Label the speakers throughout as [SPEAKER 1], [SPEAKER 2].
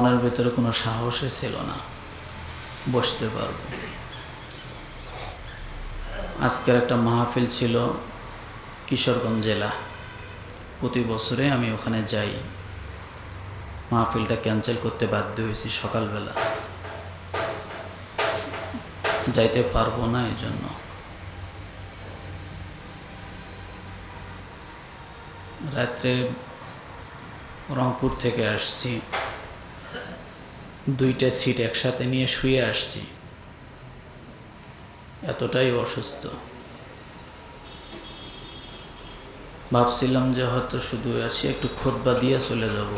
[SPEAKER 1] মনের ভেতরে কোনো সাহসই ছিল না। বসতে পারব। আজকের একটা মাহফিল ছিল কিশোরগঞ্জ জেলা। প্রতি বছরে আমি ওখানে যাই। মাহফিলটা ক্যান্সেল করতে বাধ্য হয়েছি সকালবেলা। যাইতে পারব না এই জন্য। রাত্রে রংপুর থেকে আসছি। দুইটা সিট একসাথে নিয়ে শুয়ে আসছি। এতটাই অসুস্থ। ভাবছিলাম যে হয়তো শুধু আছি, একটু খোদবা দিয়ে চলে যাব।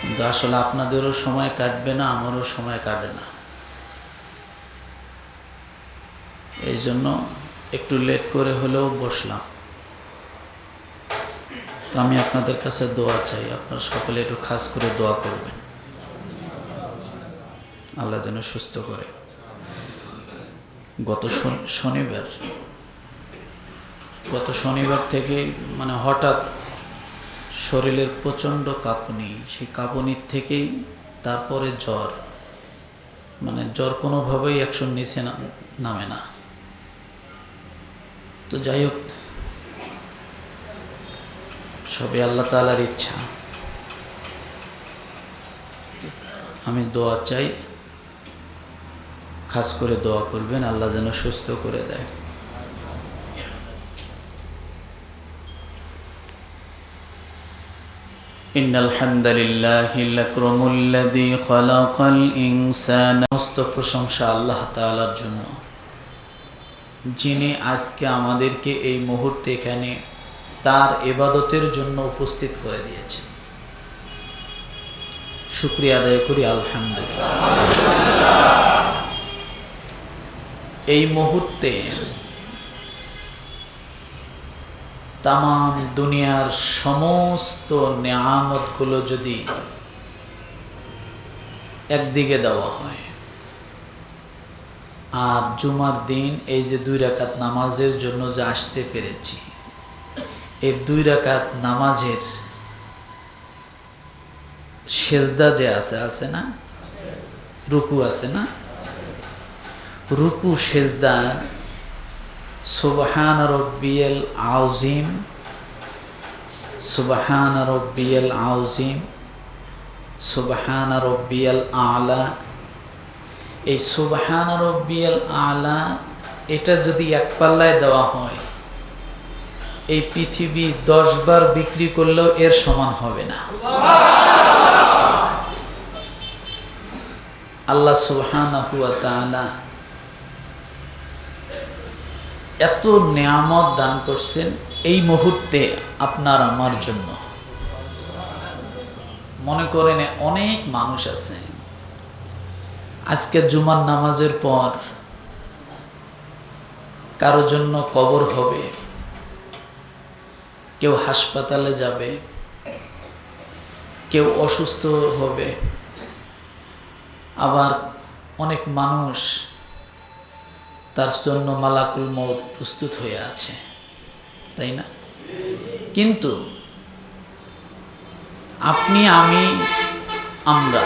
[SPEAKER 1] কিন্তু আসলে আপনাদেরও সময় কাটবে না, আমারও সময় কাটে না। এই জন্য একটু লেট করে হলেও বসলাম। তো আমি আপনাদের কাছে দোয়া চাই, আপনারা সকলে একটু খাস করে দোয়া করবেন। আল্লাহ যেন সুস্থ করে। গত শন- শনিবার, গত শনিবার থেকে মানে হঠাৎ শরীরের প্রচণ্ড কাঁপুনি, সেই কাঁপুনির থেকেই তারপরে জ্বর। মানে জ্বর কোনোভাবেই একশো নিচে নামে না। তো যাই হোক সবই আল্লাহ তালার ইচ্ছা আমি দোয়া চাই খাস করে দোয়া করবেন আল্লাহ যেন সুস্থ করে দেয় إن الحمد لله الأكرم الذي خلق الإنسان সমস্ত প্রশংসা আল্লাহ তাআলার জন্য যিনি আজকে আমাদেরকে এই মুহূর্তে এখানে তার এবাদতের জন্য উপস্থিত করে দিয়েছেন শুক্রিয়া আদায় করি, আলহামদুলিল্লাহ। এই মুহূর্তে তাম দুনিয়ার সমস্ত নেয়ামতগুলো যদি একদিকে দেওয়া হয়, আর জুমার দিন এই যে দুই রাকাত নামাজের জন্য যে আসতে পেরেছি এই দুই রাকাত নামাজের সেজদা যে আছে আছে না? রুকু আছে না? রুকু, সেজদা, সুবহান রব্বিয়াল আউজিম সুবাহান রব্বিয়াল আউজিম সুবহান রব্বিয়াল আলা। এই সুবহান রব্বিয়াল আলা, এটা যদি এক পাল্লায় দেওয়া হয় এই পৃথিবী দশ বার বিক্রি করলেও এর সমান হবে না। আল্লাহ তাআলা এত নিয়ামত দান করছেন এই মুহূর্তে আপনার আমার জন্য। মনে করেন অনেক মানুষ আছে। আজকে জুমার নামাজের পর কারও জন্য কবর হবে কেউ হাসপাতালে যাবে, কেউ অসুস্থ হবে, আবার অনেক মানুষ তার জন্য মালাকুল মৌত প্রস্তুত হয়ে আছে, তাই না? কিন্তু আপনি, আমি, আমরা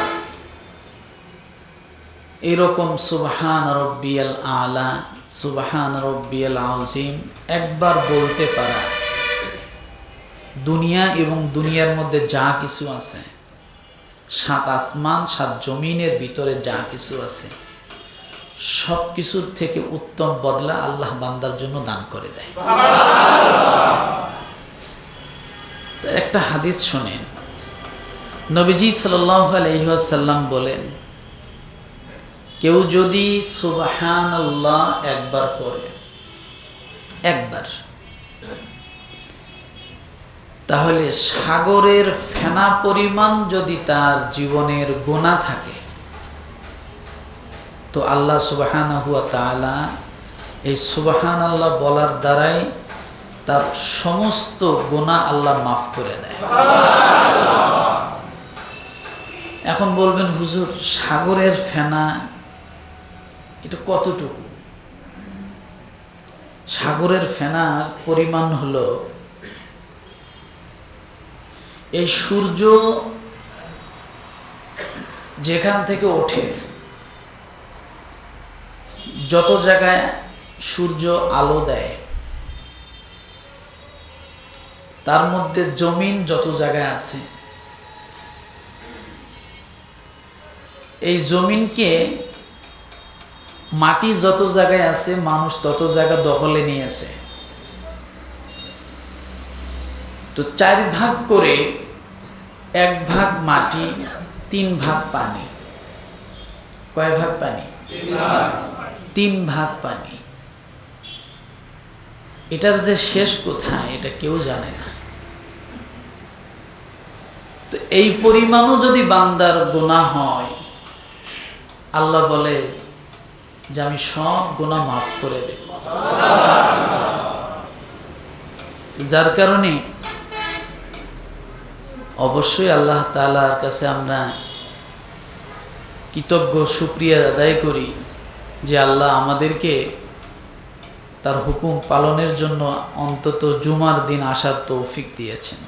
[SPEAKER 1] এরকম সুবহান রব্বিয়াল আলা, সুবহান রব্বিয়াল আউজিম একবার বলতে পারা দুনিয়া এবং দুনিয়ার মধ্যে যা কিছু আছে, সাত আসমান, সাত জমিনের ভিতরে যা কিছু আছে সব কিছুর থেকে উত্তম বদলা আল্লাহ বান্দার জন্য দান করে দেয়। একটা হাদিস শোনেন। নবীজি সাল্লাম বলেন, কেউ যদি সুবাহান আল্লাহ একবার পড়ে, একবার তাহলে সাগরের ফেনা পরিমাণ যদি তার জীবনের গোনা থাকে, তো আল্লাহ সুবাহান হুয়া তালা এই সুবাহান আল্লাহ বলার দ্বারাই তার সমস্ত গোনা আল্লাহ মাফ করে দেয়। এখন বলবেন, হুজুর, সাগরের ফেনা, এটা কতটুকু? সাগরের ফেনার পরিমাণ হলো এই সূর্য যেখান থেকে ওঠে, যত জায়গায় সূর্য আলো দেয়, তার মধ্যে জমিন যত জায়গায় আছে, এই জমিনকে মাটি যত জায়গায় আছে, মানুষ তত জায়গা দখলে নিয়েছে তো চার ভাগ করে এক ভাগ মাটি, তিন ভাগ পানি। কয় ভাগ পানি? তিন ভাগ পানি। এটার যে শেষ কোথায় এটা কেউ জানে না। তো এই পরিমাণও যদি বান্দার গোনা হয়, আল্লাহ বলে যে আমি সব গোনা মাফ করে দেব। যার কারণে অবশ্যই আল্লাহ তালার কাছে আমরা কৃতজ্ঞ, সুপ্রিয়া আদায় করি যে আল্লাহ আমাদেরকে তার হুকুম পালনের জন্য অন্তত জুমার দিন আসার তৌফিক দিয়েছেন।